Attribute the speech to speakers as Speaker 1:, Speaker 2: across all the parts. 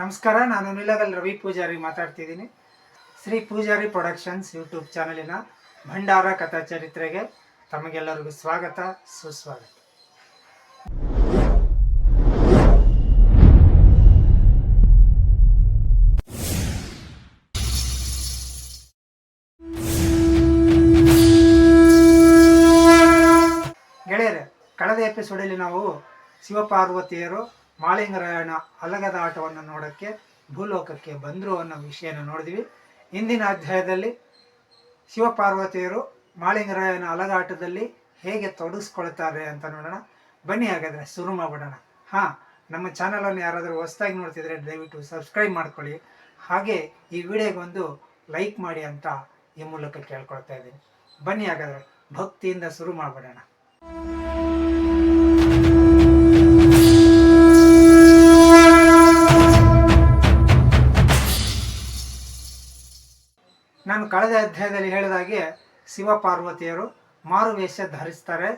Speaker 1: ನಮಸ್ಕಾರ, ನಾನು ನಿಲಗಲ್ ರವಿ ಪೂಜಾರಿ ಮಾತಾಡ್ತಿದ್ದೀನಿ. ಶ್ರೀ ಪೂಜಾರಿ ಪ್ರೊಡಕ್ಷನ್ಸ್ ಯೂಟ್ಯೂಬ್ ಚಾನಲಿನ ಭಂಡಾರ ಕಥಾ ಚರಿತ್ರೆಗೆ ತಮಗೆಲ್ಲರಿಗೂ ಸ್ವಾಗತ, ಸುಸ್ವಾಗತ. ಗೆಳೆಯರೆ, ಕಳೆದ ಎಪಿಸೋಡಲ್ಲಿ ನಾವು ಶಿವಪಾರ್ವತಿಯರು ಮಾಳಿಂಗರಾಯಣ ಅಲಗದ ಆಟವನ್ನು ನೋಡೋಕ್ಕೆ, ಭೂಲೋಕಕ್ಕೆ ಬಂದರು ಅನ್ನೋ ವಿಷಯನ ನೋಡಿದ್ವಿ. ಇಂದಿನ ಅಧ್ಯಾಯದಲ್ಲಿ ಶಿವಪಾರ್ವತಿಯರು ಮಾಳಿಂಗರಾಯನ ಅಲಗಾಟದಲ್ಲಿ ಹೇಗೆ ತೊಡಗಿಸ್ಕೊಳ್ತಾರೆ ಅಂತ ನೋಡೋಣ. ಬನ್ನಿ ಹಾಗಾದರೆ ಶುರು ಮಾಡ್ಬಿಡೋಣ. ಹಾಂ, ನಮ್ಮ ಚಾನಲನ್ನು ಯಾರಾದರೂ ಹೊಸದಾಗಿ ನೋಡ್ತಿದ್ರೆ ದಯವಿಟ್ಟು ಸಬ್ಸ್ಕ್ರೈಬ್ ಮಾಡ್ಕೊಳ್ಳಿ. ಹಾಗೆ ಈ ವಿಡಿಯೋಗೊಂದು ಲೈಕ್ ಮಾಡಿ ಅಂತ ಈ ಮೂಲಕ ಕೇಳ್ಕೊಳ್ತಾ ಇದ್ದೀನಿ. ಬನ್ನಿ ಹಾಗಾದರೆ ಭಕ್ತಿಯಿಂದ ಶುರು ಮಾಡಿಬಿಡೋಣ. ಶಿವ ಪಾರ್ವತಿಯರು ಮಾರುವೇಷ ಧರಿಸ್ತಾರೆ.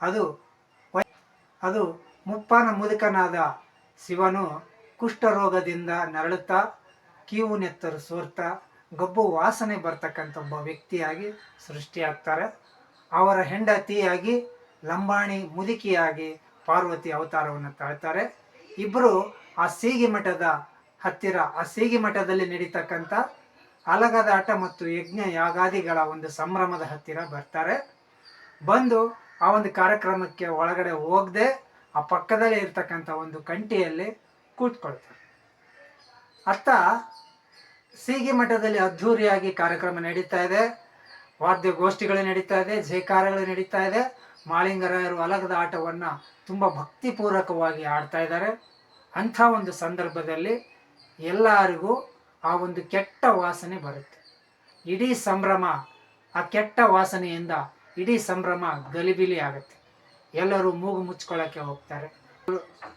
Speaker 1: ಅದು ಅದು ಮುಪ್ಪಾನ ಮುದುಕನಾದ ಶಿವನು ಕುಷ್ಠರೋಗದಿಂದ ನರಳುತ್ತಾ, ಕೀವು ನೆತ್ತರು ಸೋರ್ತಾ, ಗಬ್ಬು ವಾಸನೆ ಬರ್ತಕ್ಕಂಥ ಒಬ್ಬ ವ್ಯಕ್ತಿಯಾಗಿ ಸೃಷ್ಟಿಯಾಗ್ತಾರೆ. ಅವರ ಹೆಂಡತಿಯಾಗಿ ಲಂಬಾಣಿ ಮುದುಕಿಯಾಗಿ ಪಾರ್ವತಿ ಅವತಾರವನ್ನು ತಾಳ್ತಾರೆ. ಇಬ್ಬರು ಆ ಸೀಗಿ ಮಠದ ಹತ್ತಿರ ಆ ಸೀಗಿ ಮಠದಲ್ಲಿ ನಡೀತಕ್ಕಂಥ ಅಲಗದಾಟ ಮತ್ತು ಯಜ್ಞ ಯಾಗಾದಿಗಳ ಒಂದು ಸಂಭ್ರಮದ ಹತ್ತಿರ ಬರ್ತಾರೆ. ಬಂದು ಆ ಒಂದು ಕಾರ್ಯಕ್ರಮಕ್ಕೆ ಒಳಗಡೆ ಹೋಗದೆ ಆ ಪಕ್ಕದಲ್ಲೇ ಇರ್ತಕ್ಕಂಥ ಒಂದು ಕಂಟಿಯಲ್ಲಿ ಕೂತ್ಕೊಳ್ತಾರೆ. ಅತ್ತ ಸೀಗಿ ಮಠದಲ್ಲಿ ಅದ್ಧೂರಿಯಾಗಿ ಕಾರ್ಯಕ್ರಮ ನಡೀತಾ ಇದೆ. ವಾದ್ಯಗೋಷ್ಠಿಗಳು ನಡೀತಾ ಇದೆ ಜೈಕಾರಗಳು ನಡೀತಾ ಇದೆ. ಮಾಳಿಂಗರಾಯರು ಅಲಗದ ಆಟವನ್ನು ತುಂಬ ಭಕ್ತಿಪೂರ್ವಕವಾಗಿ ಆಡ್ತಾ ಇದ್ದಾರೆ. ಅಂಥ ಒಂದು ಸಂದರ್ಭದಲ್ಲಿ ಎಲ್ಲರಿಗೂ ಆ ಒಂದು ಕೆಟ್ಟ ವಾಸನೆ ಬರುತ್ತೆ. ಇಡೀ ಸಂಭ್ರಮ, ಆ ಕೆಟ್ಟ ವಾಸನೆಯಿಂದ ಇಡೀ ಸಂಭ್ರಮ ಗಲಿಬಿಲಿ ಆಗುತ್ತೆ. ಎಲ್ಲರೂ ಮೂಗು ಮುಚ್ಕೊಳ್ಳೋಕ್ಕೆ ಹೋಗ್ತಾರೆ.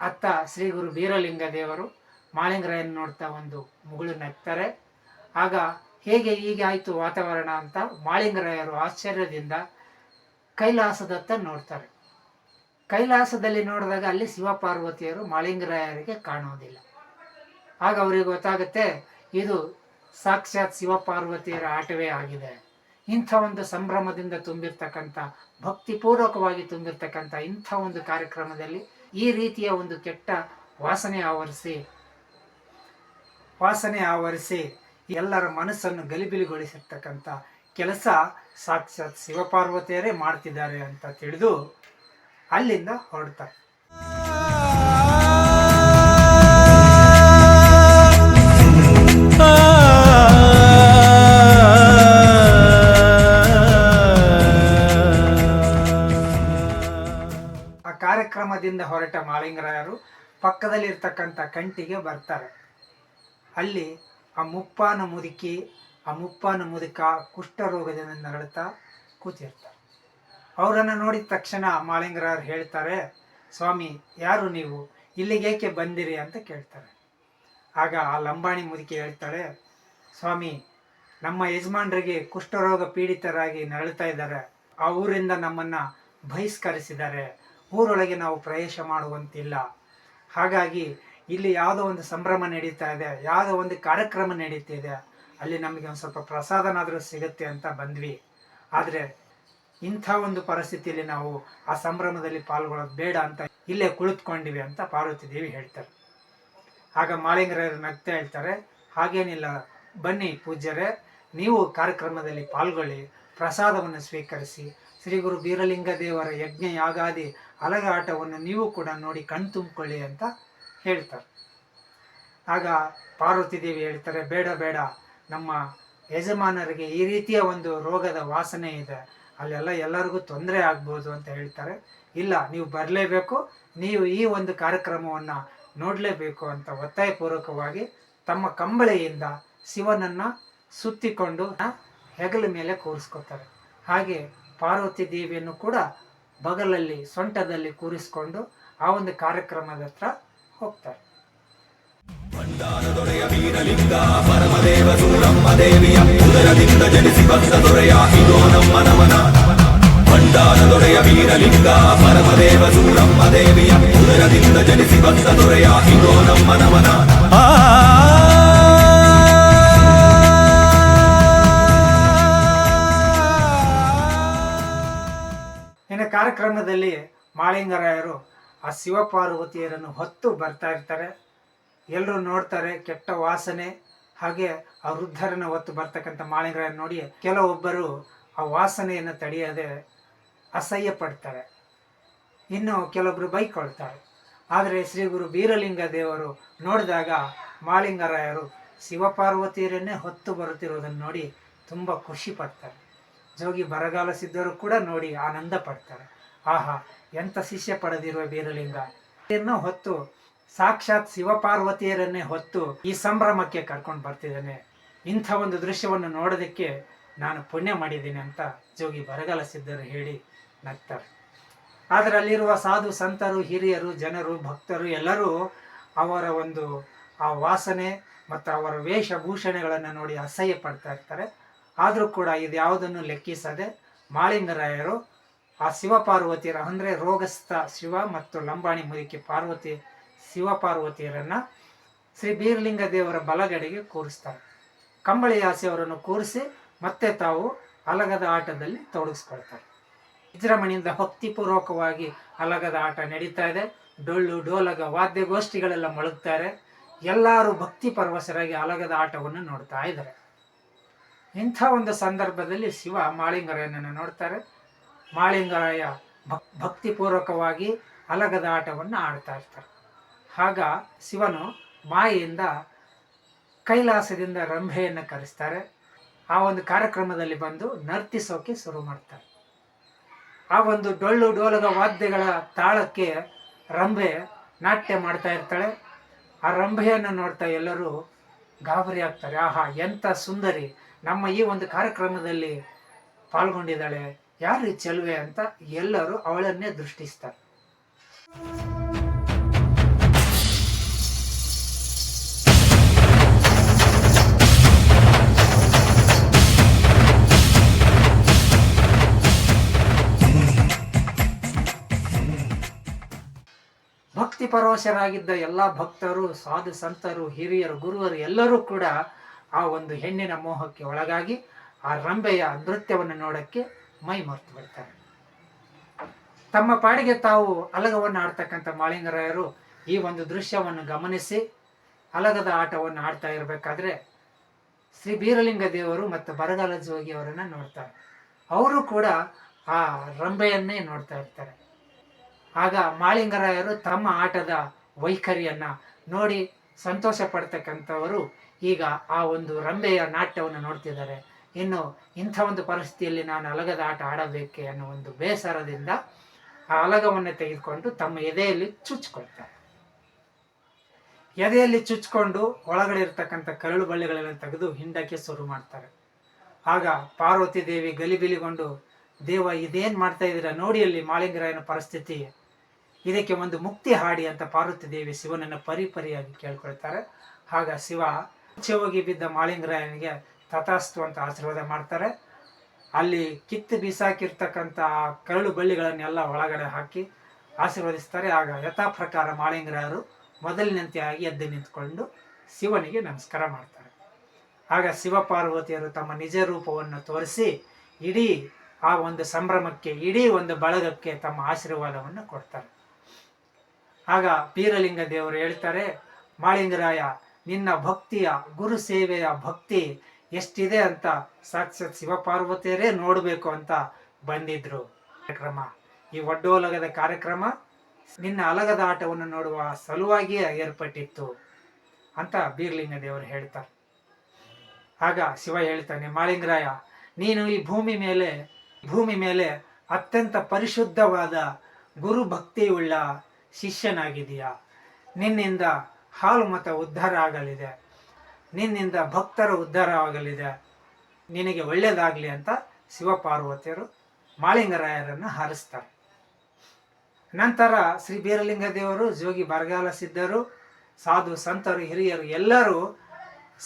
Speaker 1: ಅತ್ತ ಶ್ರೀ ಗುರು ವೀರಲಿಂಗ ದೇವರು ಮಾಳಿಂಗರಾಯನ್ ನೋಡ್ತಾ ಒಂದು ಮುಗುಳು ನಗ್ತಾರೆ ಆಗ ಹೇಗೆ ಹೀಗೆ ಆಯಿತು ವಾತಾವರಣ ಅಂತ ಮಾಳಿಂಗರಾಯರು ಆಶ್ಚರ್ಯದಿಂದ ಕೈಲಾಸದತ್ತ ನೋಡ್ತಾರೆ. ಕೈಲಾಸದಲ್ಲಿ ನೋಡಿದಾಗ ಅಲ್ಲಿ ಶಿವಪಾರ್ವತಿಯರು ಮಾಳಿಂಗರಾಯರಿಗೆ ಕಾಣೋದಿಲ್ಲ ಆಗ ಅವರಿಗೆ ಗೊತ್ತಾಗುತ್ತೆ ಇದು ಸಾಕ್ಷಾತ್ ಶಿವಪಾರ್ವತಿಯರ ಆಟವೇ ಆಗಿದೆ. ಇಂಥ ಒಂದು ಸಂಭ್ರಮದಿಂದ ತುಂಬಿರ್ತಕ್ಕಂಥ, ಭಕ್ತಿಪೂರ್ವಕವಾಗಿ ತುಂಬಿರ್ತಕ್ಕಂಥ ಇಂಥ ಒಂದು ಕಾರ್ಯಕ್ರಮದಲ್ಲಿ ಈ ರೀತಿಯ ಒಂದು ಕೆಟ್ಟ ವಾಸನೆ ಆವರಿಸಿ ವಾಸನೆ ಆವರಿಸಿ ಎಲ್ಲರ ಮನಸ್ಸನ್ನು ಗಲಿಬಿಲಿಗೊಳಿಸಿರ್ತಕ್ಕಂಥ ಕೆಲಸ ಸಾಕ್ಷಾತ್ ಶಿವಪಾರ್ವತಿಯರೇ ಮಾಡ್ತಿದ್ದಾರೆ ಅಂತ ತಿಳಿದು ಅಲ್ಲಿಂದ ಹೊರಡ್ತಾರೆ. ಕಾರ್ಯಕ್ರಮದಿಂದ ಹೊರಟ ಮಾಳಿಂಗರಾಯರು ಪಕ್ಕದಲ್ಲಿರ್ತಕ್ಕಂಥ ಕಂಟಿಗೆ ಬರ್ತಾರೆ. ಅಲ್ಲಿ ಆ ಮುಪ್ಪಾನ ಮುದುಕಿ, ಆ ಮುಪ್ಪಾನ ಮುದುಕ ಕುಷ್ಠರೋಗದಿಂದ ನರಳುತ್ತಾ ಕೂತಿರ್ತಾರೆ. ಅವರನ್ನು ನೋಡಿದ ತಕ್ಷಣ ಮಾಳಿಂಗರಾಯರು ಹೇಳ್ತಾರೆ, ಸ್ವಾಮಿ, ಯಾರು ನೀವು? ಇಲ್ಲಿಗೇಕೆ ಬಂದಿರಿ? ಅಂತ ಕೇಳ್ತಾರೆ. ಆಗ ಆ ಲಂಬಾಣಿ ಮುದುಕಿ ಹೇಳ್ತಾಳೆ, ಸ್ವಾಮಿ, ನಮ್ಮ ಯಜಮಾನರಿಗೆ ಕುಷ್ಠರೋಗ ಪೀಡಿತರಾಗಿ ನರಳುತ್ತಾ ಇದ್ದಾರೆ. ಆ ಊರಿಂದ ನಮ್ಮನ್ನು ಬಹಿಷ್ಕರಿಸಿದ್ದಾರೆ. ಊರೊಳಗೆ ನಾವು ಪ್ರವೇಶ ಮಾಡುವಂತಿಲ್ಲ. ಹಾಗಾಗಿ ಇಲ್ಲಿ ಯಾವುದೋ ಒಂದು ಸಂಭ್ರಮ ನಡೀತಾ ಇದೆ, ಯಾವುದೋ ಒಂದು ಕಾರ್ಯಕ್ರಮ ನಡೀತಿದೆ ಅಲ್ಲಿ ನಮಗೆ ಒಂದು ಸ್ವಲ್ಪ ಪ್ರಸಾದನಾದರೂ ಸಿಗುತ್ತೆ ಅಂತ ಬಂದ್ವಿ. ಆದರೆ ಇಂಥ ಒಂದು ಪರಿಸ್ಥಿತಿಯಲ್ಲಿ ನಾವು ಆ ಸಂಭ್ರಮದಲ್ಲಿ ಪಾಲ್ಗೊಳ್ಳೋದು ಬೇಡ ಅಂತ ಇಲ್ಲೇ ಕುಳಿತುಕೊಂಡಿವಿ ಅಂತ ಪಾರ್ವತಿ ದೇವಿ ಹೇಳ್ತಾರೆ. ಆಗ ಮಾಳಿಂಗರಾಯರು ನಗ್ತಾ ಹೇಳ್ತಾರೆ, ಹಾಗೇನಿಲ್ಲ, ಬನ್ನಿ ಪೂಜ್ಯರೇ, ನೀವು ಕಾರ್ಯಕ್ರಮದಲ್ಲಿ ಪಾಲ್ಗೊಳ್ಳಿ, ಪ್ರಸಾದವನ್ನು ಸ್ವೀಕರಿಸಿ, ಶ್ರೀ ಗುರು ಬೀರಲಿಂಗ ದೇವರ ಯಜ್ಞ ಯಾಗಾದಿ ಅಲಗ ಆಟವನ್ನು ನೀವು ಕೂಡ ನೋಡಿ ಕಣ್ತುಂಬಿಕೊಳ್ಳಿ ಅಂತ ಹೇಳ್ತಾರೆ. ಆಗ ಪಾರ್ವತಿ ದೇವಿ ಹೇಳ್ತಾರೆ, ಬೇಡ ಬೇಡ, ನಮ್ಮ ಯಜಮಾನರಿಗೆ ಈ ರೀತಿಯ ಒಂದು ರೋಗದ ವಾಸನೆ ಇದೆ. ಅಲ್ಲೆಲ್ಲ ಎಲ್ಲರಿಗೂ ತೊಂದರೆ ಆಗ್ಬೋದು ಅಂತ ಹೇಳ್ತಾರೆ. ಇಲ್ಲ, ನೀವು ಬರಲೇಬೇಕು, ನೀವು ಈ ಒಂದು ಕಾರ್ಯಕ್ರಮವನ್ನು ನೋಡಲೇಬೇಕು ಅಂತ ಒತ್ತಾಯಪೂರ್ವಕವಾಗಿ ತಮ್ಮ ಕಂಬಳಿಯಿಂದ ಶಿವನನ್ನು ಸುತ್ತಿಕೊಂಡು ಹೆಗಲ ಮೇಲೆ ಕೂರಿಸ್ಕೊತಾರೆ. ಹಾಗೆ ಪಾರ್ವತಿ ದೇವಿಯನ್ನು ಕೂಡ ಬಗಲಲ್ಲಿ, ಸೊಂಟದಲ್ಲಿ ಕೂರಿಸ್ಕೊಂಡು ಆ ಒಂದು ಕಾರ್ಯಕ್ರಮದ ಹತ್ರ ಹೋಗ್ತಾರೆ.
Speaker 2: ದೊರೆಯ ವೀರಲಿಂಗ, ಪರಮದೇವ ಸೂರಮ್ಮ ದೇವಿಯ ಉದರದಿಂದ ಜನಿಸಿ ಬಂದ ದೊರೆಯ ಇದೋ ನಮ್ಮ ನಮನ. ಭಂಡಾರ ದೊರೆಯ ವೀರಲಿಂಗ, ಪರಮದೇವ ಸೂರಮ್ಮ ದೇವಿಯ ಉದರದಿಂದ ಜನಿಸಿ ಬಂದ ದೊರೆಯ ಇದೋ ನಮ್ಮ ನಮನ.
Speaker 1: ಕಾರ್ಯಕ್ರಮದಲ್ಲಿ ಮಾಳಿಂಗರಾಯರು ಆ ಶಿವಪಾರ್ವತಿಯರನ್ನು ಹೊತ್ತು ಬರ್ತಾ ಇರ್ತಾರೆ. ಎಲ್ಲರೂ ನೋಡ್ತಾರೆ, ಕೆಟ್ಟ ವಾಸನೆ. ಹಾಗೆ ಆ ವೃದ್ಧರನ್ನು ಹೊತ್ತು ಬರ್ತಕ್ಕಂಥ ಮಾಳಿಂಗರಾಯರು ನೋಡಿ ಕೆಲವೊಬ್ಬರು ಆ ವಾಸನೆಯನ್ನು ತಡೆಯದೆ ಅಸಹ್ಯ ಪಡ್ತಾರೆ. ಇನ್ನು ಕೆಲವೊಬ್ಬರು ಬೈಕೊಳ್ತಾರೆ. ಆದರೆ ಶ್ರೀ ಗುರು ಬೀರಲಿಂಗ ದೇವರು ನೋಡಿದಾಗ ಮಾಳಿಂಗರಾಯರು ಶಿವಪಾರ್ವತಿಯರನ್ನೇ ಹೊತ್ತು ಬರುತ್ತಿರುವುದನ್ನು ನೋಡಿ ತುಂಬ ಖುಷಿ ಪಡ್ತಾರೆ. ಜೋಗಿ ಬರಗಾಲ ಸಿದ್ಧರು ಕೂಡ ನೋಡಿ ಆನಂದ ಪಡ್ತಾರೆ. ಆಹಾ, ಎಂಥ ಶಿಷ್ಯ ಪಡೆದಿರುವ ಬೀರಲಿಂಗ ಹೊತ್ತು ಸಾಕ್ಷಾತ್ ಶಿವಪಾರ್ವತಿಯರನ್ನೇ ಹೊತ್ತು ಈ ಸಂಭ್ರಮಕ್ಕೆ ಕರ್ಕೊಂಡು ಬರ್ತಿದ್ದಾನೆ. ಇಂಥ ಒಂದು ದೃಶ್ಯವನ್ನು ನೋಡೋದಕ್ಕೆ ನಾನು ಪುಣ್ಯ ಮಾಡಿದ್ದೀನಿ ಅಂತ ಜೋಗಿ ಬರಗಾಲ ಸಿದ್ಧರು ಹೇಳಿ ನಗ್ತಾರೆ. ಆದರೆ ಅಲ್ಲಿರುವ ಸಾಧು ಸಂತರು, ಹಿರಿಯರು, ಜನರು, ಭಕ್ತರು ಎಲ್ಲರೂ ಅವರ ಒಂದು ಆ ವಾಸನೆ ಮತ್ತು ಅವರ ವೇಷಭೂಷಣೆಗಳನ್ನು ನೋಡಿ ಅಸಹ್ಯ ಪಡ್ತಾ ಇರ್ತಾರೆ. ಆದರೂ ಕೂಡ ಇದು ಯಾವುದನ್ನು ಲೆಕ್ಕಿಸದೆ ಮಾಳಿಂಗರಾಯರು ಆ ಶಿವಪಾರ್ವತಿಯರ ಅಂದರೆ ರೋಗಸ್ಥ ಶಿವ ಮತ್ತು ಲಂಬಾಣಿ ಮುದುಕಿ ಪಾರ್ವತಿ ಶಿವಪಾರ್ವತಿಯರನ್ನು ಶ್ರೀ ಬೀರ್ಲಿಂಗ ದೇವರ ಬಲಗಡೆಗೆ ಕೂರಿಸ್ತಾರೆ. ಕಂಬಳಿ ಅವರನ್ನು ಕೂರಿಸಿ ಮತ್ತೆ ತಾವು ಅಲಗದ ಆಟದಲ್ಲಿ ತೊಡಗಿಸ್ಕೊಳ್ತಾರೆ. ವಿಜೃಂಭಣೆಯಿಂದ ಭಕ್ತಿಪೂರ್ವಕವಾಗಿ ಅಲಗದ ಆಟ ನಡೀತಾ ಇದೆ. ಡೊಳ್ಳು, ಡೋಲಗ, ವಾದ್ಯಗೋಷ್ಠಿಗಳೆಲ್ಲ ಮೊಳಗ್ತಾರೆ ಎಲ್ಲರೂ ಭಕ್ತಿ ಪರವಶರಾಗಿ ಅಲಗದ ಆಟವನ್ನು ನೋಡ್ತಾ ಇದ್ದಾರೆ. ಇಂಥ ಒಂದು ಸಂದರ್ಭದಲ್ಲಿ ಶಿವ ಮಾಳಿಂಗರನ್ನು ನೋಡ್ತಾರೆ. ಮಾಳಿಂಗರಾಯ ಭಕ್, ಭಕ್ತಿಪೂರ್ವಕವಾಗಿ ಅಲಗದ ಆಟವನ್ನು ಆಡ್ತಾ ಇರ್ತಾರೆ. ಆಗ ಶಿವನು ಮಾಯೆಯಿಂದ ಕೈಲಾಸದಿಂದ ರಂಭೆಯನ್ನು ಕರೆಸ್ತಾರೆ. ಆ ಒಂದು ಕಾರ್ಯಕ್ರಮದಲ್ಲಿ ಬಂದು ನರ್ತಿಸೋಕೆ ಶುರು ಮಾಡ್ತಾರೆ. ಆ ಒಂದು ಡೊಳ್ಳು ಡೋಲದ ವಾದ್ಯಗಳ ತಾಳಕ್ಕೆ ರಂಭೆ ನಾಟ್ಯ ಮಾಡ್ತಾ ಇರ್ತಾಳೆ. ಆ ರಂಭೆಯನ್ನು ನೋಡ್ತಾ ಎಲ್ಲರೂ ಗಾಬರಿ ಆಗ್ತಾರೆ. ಆಹಾ, ಎಂಥ ಸುಂದರಿ. ನಮ್ಮ ಈ ಒಂದು ಕಾರ್ಯಕ್ರಮದಲ್ಲಿ ಪಾಲ್ಗೊಂಡಿದ್ದಾಳೆ. ಯಾರು ಚೆಲುವೆ ಅಂತ ಎಲ್ಲರೂ ಅವಳನ್ನೇ ದೃಷ್ಟಿಸ್ತಾರೆ. ಭಕ್ತಿ ಪರವಶರಾಗಿದ್ದ ಎಲ್ಲ ಭಕ್ತರು, ಸಾಧು ಸಂತರು, ಹಿರಿಯರು, ಗುರುವರು ಎಲ್ಲರೂ ಕೂಡ ಆ ಒಂದು ಹೆಣ್ಣಿನ ಮೋಹಕ್ಕೆ ಒಳಗಾಗಿ ಆ ರಂಬೆಯ ನೃತ್ಯವನ್ನು ನೋಡಕ್ಕೆ ಮೈ ಮರ್ತು ಬಿಡ್ತಾರೆ ತಮ್ಮ ಪಾಡಿಗೆ ತಾವು ಅಲಗವನ್ನು ಆಡ್ತಕ್ಕಂಥ ಮಾಳಿಂಗರಾಯರು ಈ ಒಂದು ದೃಶ್ಯವನ್ನು ಗಮನಿಸಿ ಅಲಗದ ಆಟವನ್ನು ಆಡ್ತಾ ಇರಬೇಕಾದ್ರೆ ಶ್ರೀ ಬೀರಲಿಂಗ ದೇವರು ಮತ್ತು ಬರಗಾಲ ಜೋಗಿ ಅವರನ್ನ ನೋಡ್ತಾರೆ. ಅವರು ಕೂಡ ಆ ರಂಬೆಯನ್ನೇ ನೋಡ್ತಾ ಇರ್ತಾರೆ. ಆಗ ಮಾಳಿಂಗರಾಯರು ತಮ್ಮ ಆಟದ ವೈಖರಿಯನ್ನ ನೋಡಿ ಸಂತೋಷ ಪಡ್ತಕ್ಕಂಥವರು ಈಗ ಆ ಒಂದು ರಂಬೆಯ ನಾಟ್ಯವನ್ನು ನೋಡ್ತಿದ್ದಾರೆ. ಇನ್ನು ಇಂಥ ಒಂದು ಪರಿಸ್ಥಿತಿಯಲ್ಲಿ ನಾನು ಅಲಗದ ಆಟ ಆಡಬೇಕೆ ಅನ್ನೋ ಒಂದು ಬೇಸರದಿಂದ ಆ ಅಲಗವನ್ನು ತೆಗೆದುಕೊಂಡು ತಮ್ಮ ಎದೆಯಲ್ಲಿ ಚುಚ್ಕೊಳ್ತಾರೆ. ಎದೆಯಲ್ಲಿ ಚುಚ್ಕೊಂಡು ಒಳಗಡೆ ಇರ್ತಕ್ಕಂಥ ಕರಳು ಬಳ್ಳಿಗಳನ್ನು ತೆಗೆದು ಹಿಂಡಕ್ಕೆ ಶುರು ಮಾಡ್ತಾರೆ. ಆಗ ಪಾರ್ವತಿ ದೇವಿ ಗಲಿಬಿಲಿಗೊಂಡು, ದೇವ ಇದೇನು ಮಾಡ್ತಾ ಇದ್ದೀರಾ? ನೋಡಿ ಅಲ್ಲಿ ಮಾಳಿಂಗರಾಯನ ಪರಿಸ್ಥಿತಿ. ಇದಕ್ಕೆ ಒಂದು ಮುಕ್ತಿ ಹಾಡಿ ಅಂತ ಪಾರ್ವತಿ ದೇವಿ ಶಿವನನ್ನು ಪರಿಪರಿಯಾಗಿ ಕೇಳ್ಕೊಳ್ತಾರೆ. ಆಗ ಶಿವ ಹೋಗಿ ಬಿದ್ದ ಮಾಳಿಂಗರಾಯನಿಗೆ ತಥಾಸ್ತು ಅಂತ ಆಶೀರ್ವಾದ ಮಾಡ್ತಾರೆ. ಅಲ್ಲಿ ಕಿತ್ತು ಬೀಸಾಕಿರ್ತಕ್ಕಂಥ ಕರಳು ಬಳ್ಳಿಗಳನ್ನೆಲ್ಲ ಒಳಗಡೆ ಹಾಕಿ ಆಶೀರ್ವದಿಸ್ತಾರೆ. ಆಗ ಯಥಾ ಪ್ರಕಾರ ಮಾಳಿಂಗರಾಯರು ಮೊದಲಿನಂತೆಯಾಗಿ ಎದ್ದು ನಿಂತ್ಕೊಂಡು ಶಿವನಿಗೆ ನಮಸ್ಕಾರ ಮಾಡ್ತಾರೆ. ಆಗ ಶಿವ ಪಾರ್ವತಿಯರು ತಮ್ಮ ನಿಜ ರೂಪವನ್ನು ತೋರಿಸಿ ಇಡೀ ಆ ಒಂದು ಸಂಭ್ರಮಕ್ಕೆ, ಇಡೀ ಒಂದು ಬಳಗಕ್ಕೆ ತಮ್ಮ ಆಶೀರ್ವಾದವನ್ನು ಕೊಡ್ತಾರೆ. ಆಗ ಪೀರಲಿಂಗ ದೇವರು ಹೇಳ್ತಾರೆ, ಮಾಳಿಂಗರಾಯ, ನಿನ್ನ ಭಕ್ತಿಯ ಗುರು ಸೇವೆಯ ಭಕ್ತಿ ಎಷ್ಟಿದೆ ಅಂತ ಸಾಕ್ಷಾತ್ ಶಿವಪಾರ್ವತಿಯರೇ ನೋಡಬೇಕು ಅಂತ ಬಂದಿದ್ರು. ಕಾರ್ಯಕ್ರಮ. ಈ ಒಡ್ಡೋಲಗದ ಕಾರ್ಯಕ್ರಮ ನಿನ್ನ ಅಲಗದ ಆಟವನ್ನು ನೋಡುವ ಸಲುವಾಗಿಯೇ ಏರ್ಪಟ್ಟಿತ್ತು ಅಂತ ಬೀರ್ಲಿಂಗ ದೇವರು ಹೇಳ್ತಾರೆ. ಆಗ ಶಿವ ಹೇಳ್ತಾನೆ ಮಾಳಿಂಗರಾಯ ನೀನು ಈ ಭೂಮಿ ಮೇಲೆ ಭೂಮಿ ಮೇಲೆ ಅತ್ಯಂತ ಪರಿಶುದ್ಧವಾದ ಗುರು ಭಕ್ತಿಯುಳ್ಳ ಶಿಷ್ಯನಾಗಿದೆಯಾ ನಿನ್ನಿಂದ ಹಾಲು ಮತ ಉದ್ಧಾರ ಆಗಲಿದೆ. ನಿನ್ನಿಂದ ಭಕ್ತರ ಉದ್ಧಾರವಾಗಲಿದೆ ನಿನಗೆ ಒಳ್ಳೆಯದಾಗಲಿ ಅಂತ ಶಿವಪಾರ್ವತಿಯರು ಮಾಳಿಂಗರಾಯರನ್ನು ಹಾರಿಸ್ತಾರೆ. ನಂತರ ಶ್ರೀ ಬೀರಲಿಂಗ ದೇವರು, ಜೋಗಿ ಬರಗಾಲ ಸಿದ್ಧರು, ಸಾಧು ಸಂತರು, ಹಿರಿಯರು ಎಲ್ಲರೂ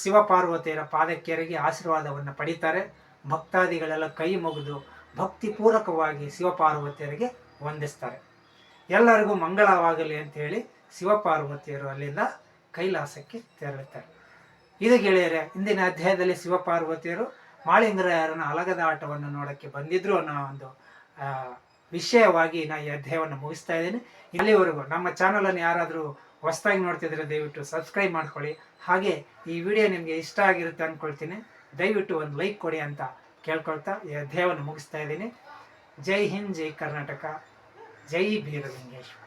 Speaker 1: ಶಿವಪಾರ್ವತಿಯರ ಪಾದಕ್ಕೆರಗಿ ಆಶೀರ್ವಾದವನ್ನು ಪಡಿತಾರೆ. ಭಕ್ತಾದಿಗಳೆಲ್ಲ ಕೈ ಮುಗಿದು ಭಕ್ತಿಪೂರ್ವಕವಾಗಿ ಶಿವಪಾರ್ವತಿಯರಿಗೆ ವಂದಿಸ್ತಾರೆ. ಎಲ್ಲರಿಗೂ ಮಂಗಳವಾಗಲಿ ಅಂತ ಹೇಳಿ ಶಿವಪಾರ್ವತಿಯರು ಅಲ್ಲಿಂದ ಕೈಲಾಸಕ್ಕೆ ತೆರಳುತ್ತಾರೆ. ಇದು ಗೆಳೆಯರೆ, ಇಂದಿನ ಅಧ್ಯಾಯದಲ್ಲಿ ಶಿವಪಾರ್ವತಿಯರು ಮಾಳಿಂಗರಾಯರನ್ನ ಅಲಗದ ಆಟವನ್ನು ನೋಡೋಕ್ಕೆ ಬಂದಿದ್ರು ಅನ್ನೋ ಒಂದು ವಿಷಯವಾಗಿ ನಾ ಈ ಅಧ್ಯಾಯವನ್ನು ಮುಗಿಸ್ತಾ ಇದ್ದೀನಿ. ಇಲ್ಲಿವರೆಗೂ ನಮ್ಮ ಚಾನಲನ್ನು ಯಾರಾದರೂ ಹೊಸದಾಗಿ ನೋಡ್ತಿದ್ರೆ ದಯವಿಟ್ಟು ಸಬ್ಸ್ಕ್ರೈಬ್ ಮಾಡ್ಕೊಳ್ಳಿ. ಹಾಗೆ ಈ ವಿಡಿಯೋ ನಿಮಗೆ ಇಷ್ಟ ಆಗಿರುತ್ತೆ ಅಂದ್ಕೊಳ್ತೀನಿ ದಯವಿಟ್ಟು ಒಂದು ಲೈಕ್ ಕೊಡಿ ಅಂತ ಕೇಳ್ಕೊಳ್ತಾ ಈ ಅಧ್ಯಾಯವನ್ನು ಮುಗಿಸ್ತಾ ಇದ್ದೀನಿ. ಜೈ ಹಿಂದ್, ಜೈ ಕರ್ನಾಟಕ. ಜೈ ಬೀರಲಿಂಗೇಶ್ವರ